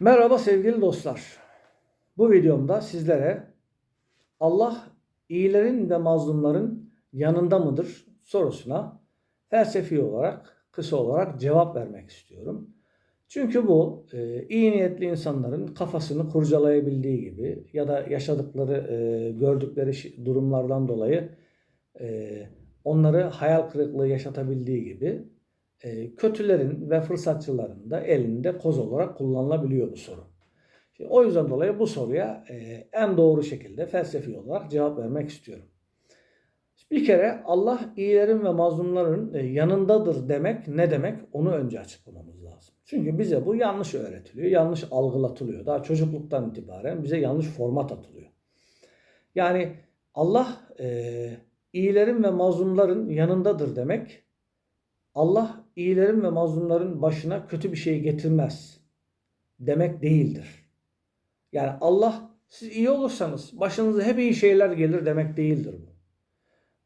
Merhaba sevgili dostlar. Bu videomda sizlere Allah iyilerin ve mazlumların yanında mıdır sorusuna felsefi olarak, kısa olarak cevap vermek istiyorum. Çünkü bu e, iyi niyetli insanların kafasını kurcalayabildiği gibi ya da yaşadıkları, e, gördükleri durumlardan dolayı e, onları hayal kırıklığı yaşatabildiği gibi e, kötülerin ve fırsatçıların da elinde koz olarak kullanılabiliyor bu soru. Şimdi o yüzden dolayı bu soruya e, en doğru şekilde felsefi olarak cevap vermek istiyorum. Bir kere Allah iyilerin ve mazlumların e, yanındadır demek ne demek onu önce açıklamamız lazım. Çünkü bize bu yanlış öğretiliyor, yanlış algılatılıyor. Daha çocukluktan itibaren bize yanlış format atılıyor. Yani Allah e, iyilerin ve mazlumların yanındadır demek Allah iyilerin ve mazlumların başına kötü bir şey getirmez demek değildir. Yani Allah siz iyi olursanız başınıza hep iyi şeyler gelir demek değildir bu.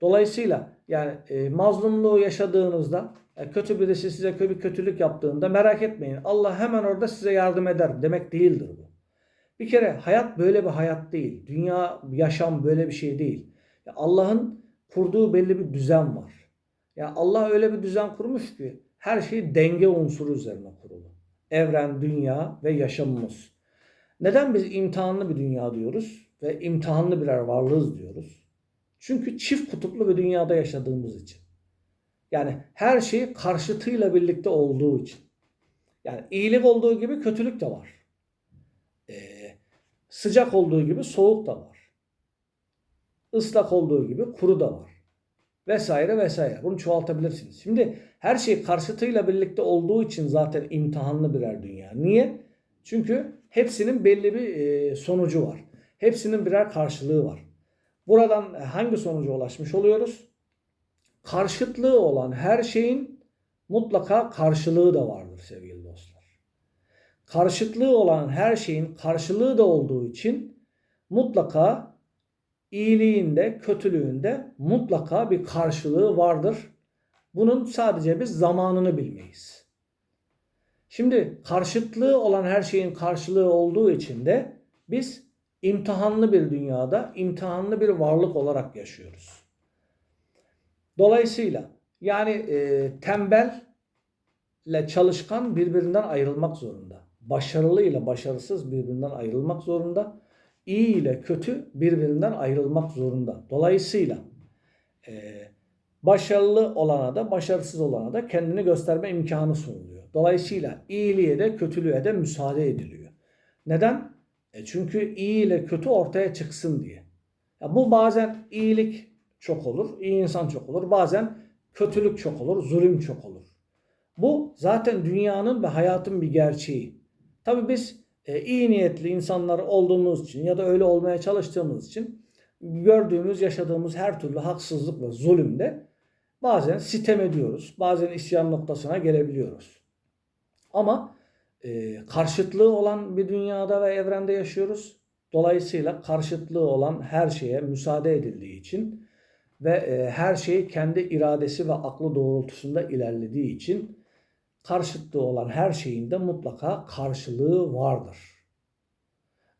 Dolayısıyla yani e, mazlumluğu yaşadığınızda e, kötü birisi size bir kötülük yaptığında merak etmeyin. Allah hemen orada size yardım eder demek değildir bu. Bir kere hayat böyle bir hayat değil. Dünya, yaşam böyle bir şey değil. Allah'ın kurduğu belli bir düzen var. Ya Allah öyle bir düzen kurmuş ki her şey denge unsuru üzerine kurulu. Evren, dünya ve yaşamımız. Neden biz imtihanlı bir dünya diyoruz ve imtihanlı birer varlığız diyoruz? Çünkü çift kutuplu bir dünyada yaşadığımız için. Yani her şey karşıtıyla birlikte olduğu için. Yani iyilik olduğu gibi kötülük de var. Ee, sıcak olduğu gibi soğuk da var. Islak olduğu gibi kuru da var. Vesaire vesaire. Bunu çoğaltabilirsiniz. Şimdi her şey karşıtıyla birlikte olduğu için zaten imtihanlı birer dünya. Niye? Çünkü hepsinin belli bir e, sonucu var. Hepsinin birer karşılığı var. Buradan hangi sonuca ulaşmış oluyoruz? Karşıtlığı olan her şeyin mutlaka karşılığı da vardır sevgili dostlar. Karşıtlığı olan her şeyin karşılığı da olduğu için mutlaka iyiliğinde, kötülüğünde mutlaka bir karşılığı vardır. Bunun sadece biz zamanını bilmeyiz. Şimdi karşıtlığı olan her şeyin karşılığı olduğu için de biz imtihanlı bir dünyada, imtihanlı bir varlık olarak yaşıyoruz. Dolayısıyla yani e, tembelle çalışkan birbirinden ayrılmak zorunda. Başarılı ile başarısız birbirinden ayrılmak zorunda. İyi ile kötü birbirinden ayrılmak zorunda. Dolayısıyla e, başarılı olana da başarısız olana da kendini gösterme imkanı sunuluyor. Dolayısıyla iyiliğe de kötülüğe de müsaade ediliyor. Neden? E çünkü iyi ile kötü ortaya çıksın diye. Ya bu bazen iyilik çok olur, iyi insan çok olur. Bazen kötülük çok olur, zulüm çok olur. Bu zaten dünyanın ve hayatın bir gerçeği. Tabii biz e, iyi niyetli insanlar olduğumuz için ya da öyle olmaya çalıştığımız için gördüğümüz, yaşadığımız her türlü haksızlık ve zulümde bazen sitem ediyoruz. Bazen isyan noktasına gelebiliyoruz. Ama e, karşıtlığı olan bir dünyada ve evrende yaşıyoruz. Dolayısıyla karşıtlığı olan her şeye müsaade edildiği için ve e, her şey kendi iradesi ve aklı doğrultusunda ilerlediği için karşıtlığı olan her şeyin de mutlaka karşılığı vardır.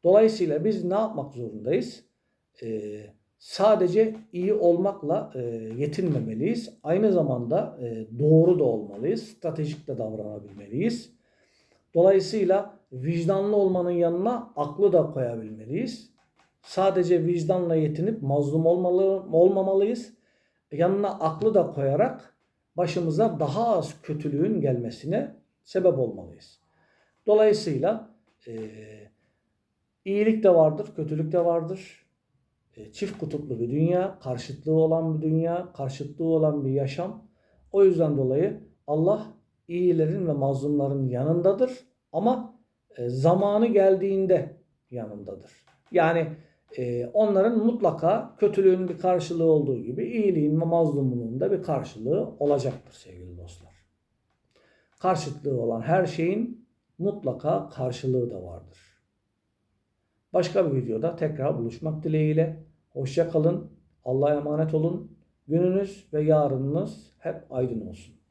Dolayısıyla biz ne yapmak zorundayız? Ee, sadece iyi olmakla e, yetinmemeliyiz. Aynı zamanda e, doğru da olmalıyız. Stratejik de davranabilmeliyiz. Dolayısıyla vicdanlı olmanın yanına aklı da koyabilmeliyiz. Sadece vicdanla yetinip mazlum olmalı, olmamalıyız. Yanına aklı da koyarak başımıza daha az kötülüğün gelmesine sebep olmalıyız. Dolayısıyla e, iyilik de vardır, kötülük de vardır. E, çift kutuplu bir dünya, karşıtlığı olan bir dünya, karşıtlığı olan bir yaşam. O yüzden dolayı Allah iyilerin ve mazlumların yanındadır ama e, zamanı geldiğinde yanındadır. Yani e, onların mutlaka kötülüğün bir karşılığı olduğu gibi iyiliğin ve mazlumunun da bir karşılığı olacaktır sevgili dostlar. Karşıtlığı olan her şeyin mutlaka karşılığı da vardır. Başka bir videoda tekrar buluşmak dileğiyle. Hoşça kalın. Allah'a emanet olun. Gününüz ve yarınınız hep aydın olsun.